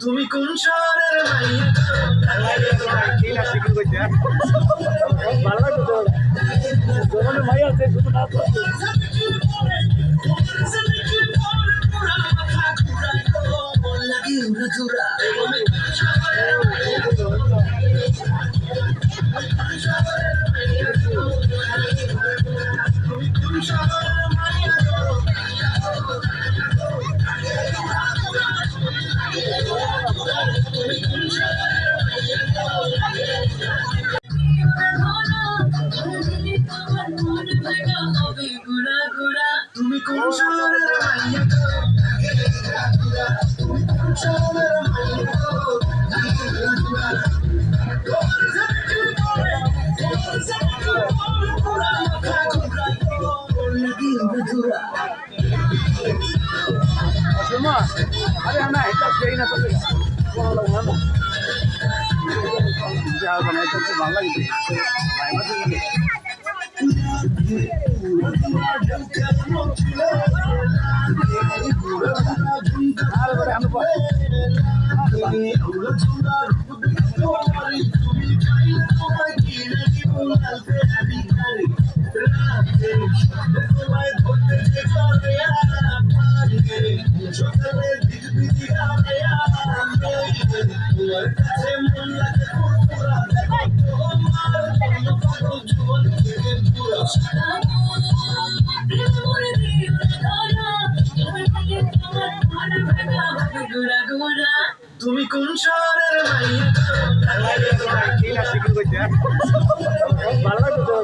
তুমি কোন শহরের ভালো লাগে তো। মাইয়া আছে শুধু না তুমি কোন শহরের মাইয়া গো তুমি কোন শহরের মাইয়া গো তোমার ঝাঁকি পড়ে তোমার ঝাঁকি পড়ে পুরা মাথা ঘুরাই গো লাগি উড়ে ধুরা সুমা আরে তুমি কোন শহরের মাইয়া ভালো লাগে তো।